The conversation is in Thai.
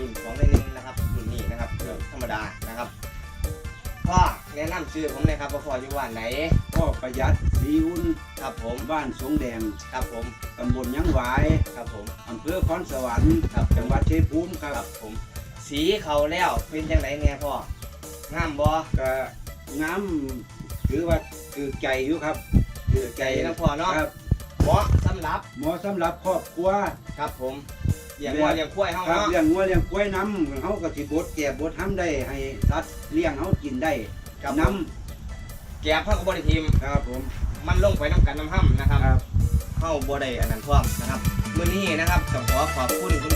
รุ่นของในหนึ่งนะครับรุ่นนี้นะครับธรรมดานะครับพ่อแนะนำชื่อผมเลยครับว่าพ่ออยู่ว่านไหนพ่อประหยัดสีอุ่นครับผมบ้านสงแดงครับผมตำบลยังหวายครับผมอำเภอคอนสวรรค์ครับจังหวัดชัยภูมิคครัรับบผมสีเขาแล้วเป็นจังไหนแน่พ่องามบ่ก็น้ำถือว่าถือใจอยู่ครับถือใจนะพ่อเนาะครับ เหมาะสำหรับเหมาะสำหรับครอบครัวครับผม เลี้ยงวัวเลี้ยงควายเฮาครับเนาะเลี้ยงงัวเลี้ยงกล้วยน้ำเขาก็สิบดแก่บดทำได้ให้สัตว์เลี้ยงเขากินได้ครับน้แกบเฮาก็บ่ได้ทิมำครับผมมันลงไปน้ำกันน้ำห้ำนะครับ ครับ เข้าบ่ได้อันนั้นพร้อมนะครับมื้อนี้นะครับก็ขอขอบคุณคุณพ่อ